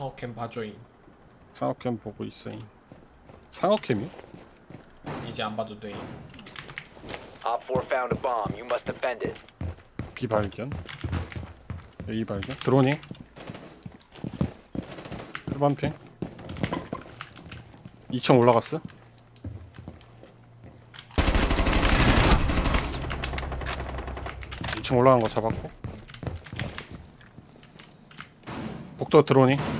상어캠 봐줘잉. 상어캠 보고 있어잉. 상어캠이? 이제 안 봐도 돼 Op 4 found a bomb. You must defend it. 비발견? 여기 발견? 드론이? 일반핑? 2층 올라갔어? 2층 올라간 거 잡았고? 복도 드론이?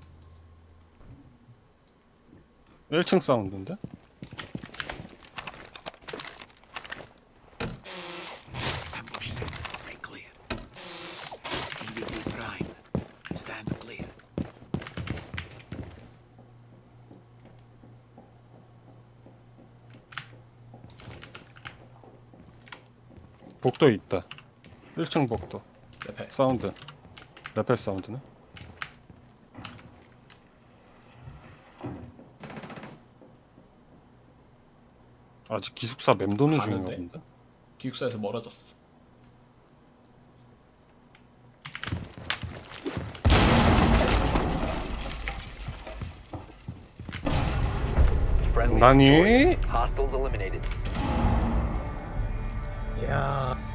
1층 사운드인데? 복도 있다. 1층 복도. 레펠. 사운드. 레펠 사운드네. 아직 기숙사 맴도는 중인가 본데? 기숙사에서 멀어졌어. 난이 야 yeah.